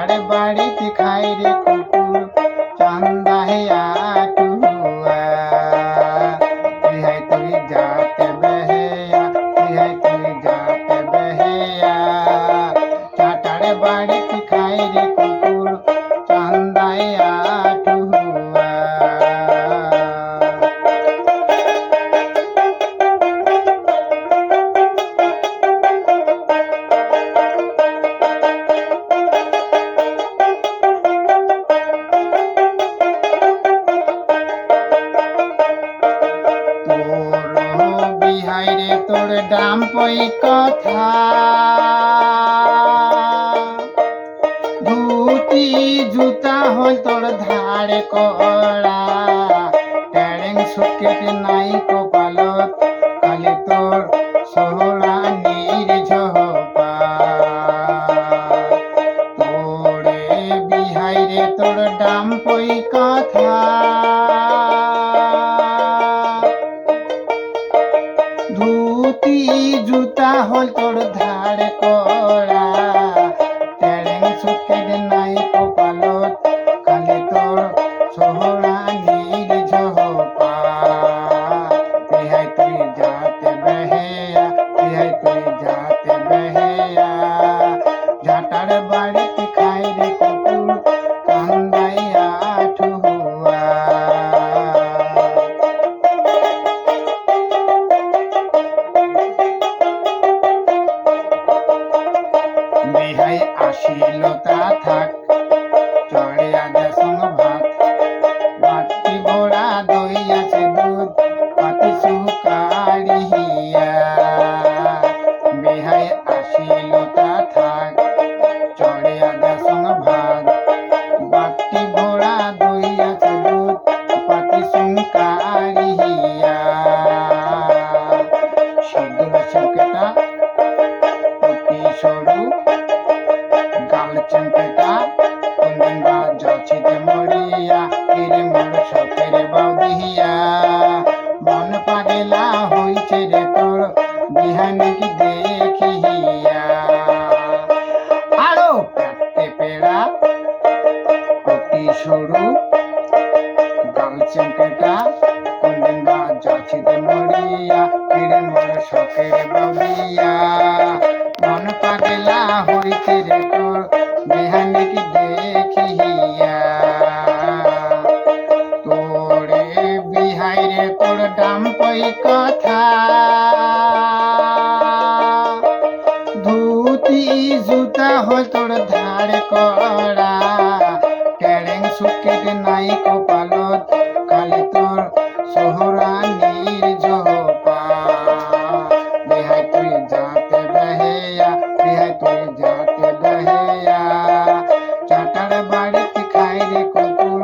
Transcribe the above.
তার বাড়িতে খাই রে কুকুর, চান্দা হে আটুয়া। রিহাই তুই যাতে বেহেয়া, রিহাই তুই যাতে বেহেয়া। তার বাড়ি তোর দাম পই কথা। ধুতি, জুতা হল তোর ধারে করা ট্যারেং সুকেট নাই কপালত কালে তোর সোহরা। হল তোর বিহাই আসিল তা থাক, চড়ে আগে সঙ্গ ভাত। মাটি বড়া দই আছে দুধ পাতি সুকারি হিয়া। বিহাই আসিল তা থাক, চড়ে আগে সঙ্গ ভাত। বাটি বড়া গাল চম্পেটা কুন্দা যাচ্ছিতে মরিয়া কিরে মোর শখের বাউদিয়া মন পাগলা হইতে রে তোর বিহানে কি দেখিয়া তোরে বিহাই রে তোর দাম পই কথা। ধুতি, জুতা হল তোর ধার করা। সুখের নাই কপালত, কালে তোর সোহরানির জহপা রেহাই তুই যাতে বেহেয়া, রেহাই তুই যাতে বেহেয়া। চাটার বাড়িতে খাই রে কুকুর